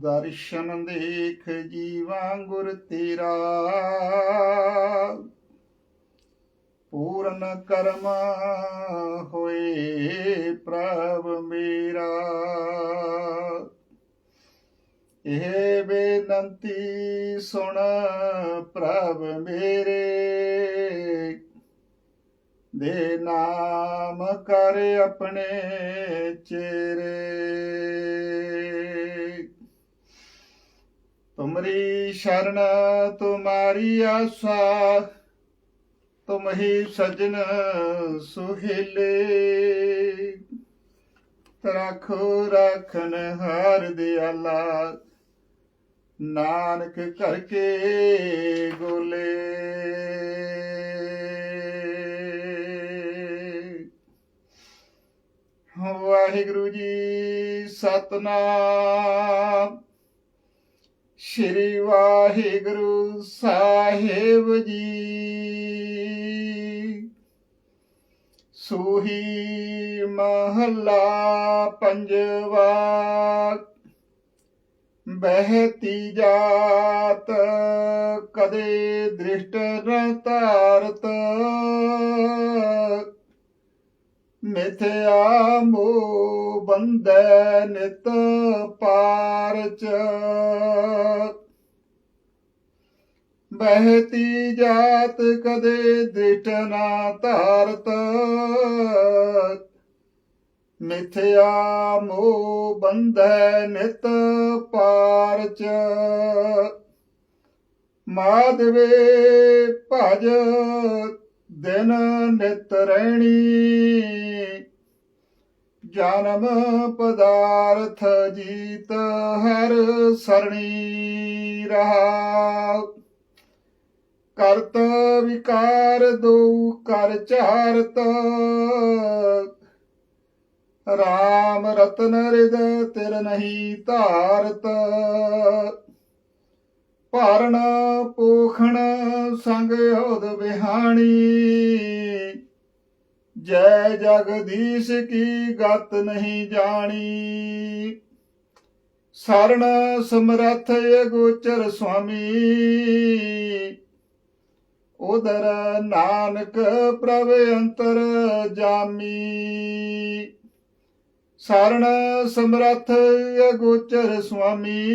ਦਰਸ਼ਨ ਦੇਖ ਜੀਵਾਂ ਗੁਰ ਤੇਰਾ। ਪੂਰਨ ਕਰਮ ਹੋਏ ਪ੍ਰਭ ਮੇਰਾ। ਇਹ ਬੇਨੰਤੀ ਸੁਣ ਪ੍ਰਭ ਮੇਰੇ। ਦੇ ਨਾਮ ਕਰ ਆਪਣੇ ਚਿਹਰੇ। ਤੁਮਰੀ ਸ਼ਰਨ ਤੁਮਾਰੀ ਆਸਾ ਤੁਮ ਹੀ ਸਜਣ ਸੁਹੇਲੇ। ਰੱਖੋ ਰਖਨ ਹਰ ਦਿਆਲਾ, ਨਾਨਕ ਕਰਕੇ ਗੋਲੇ। ਵਾਹਿਗੁਰੂ ਜੀ, ਸਤਨਾਮ। ਸ਼੍ਰੀ ਵਾਹਿਗੁਰੂ ਸਾਹਿਬ ਜੀ। ਸੂਹੀ ਮਹੱਲਾ ਪੰਜਵਾ, ਬਹਿਤੀ ਜਾਤ ਕਦੇ ਦ੍ਰਿਸ਼ਟ ਨ ਧਾਰਤ। ਮਿਥਿਆ ਮੋ ਬੰਦੈ ਨਿਤ ਪਾਰਚ। ਬਹਿਤੀ ਜਾਤ ਕਦੇ ਦ੍ਰਿਸ਼ਟ ਨਾ ਧਾਰਤ। ਮਿਥਿਆ ਮੋ ਬੰਧੈ ਨਿਤ ਪਾਰਚ। ਮਾਧਵੇ ਭਜ ਦਿਨ ਨਿਤ ਰਹਿਣੀ। ਜਨਮ ਪਦਾਰਥ ਜੀਤ ਹਰ ਸਰਣੀ ਰਹਾ। ਕਰਤ ਵਿਕਾਰ ਦੋ ਕਰ ਚਾਰਤ। ਰਾਮ ਰਤਨ ਰਿਦ ਤਿਰ ਨਹੀਂ ਧਾਰਤ। ਭਾਰਣ ਪੋਖਣ ਸੰਗ ਹੋਦ ਬਿਹਾਣੀ ਜੈ ਜਗਦੀਸ਼ ਕੀ ਗਤ ਨਹੀਂ ਜਾਣੀ। ਸਰਣ ਸਮਰੱਥ ਅਗੋਚਰ ਸੁਆਮੀ। ਉਦਰ ਨਾਨਕ ਪ੍ਰਭ ਅੰਤਰ ਜਾਮੀ। ਸਰਣ ਸਮਰੱਥ ਅਗੋਚਰ ਸੁਆਮੀ।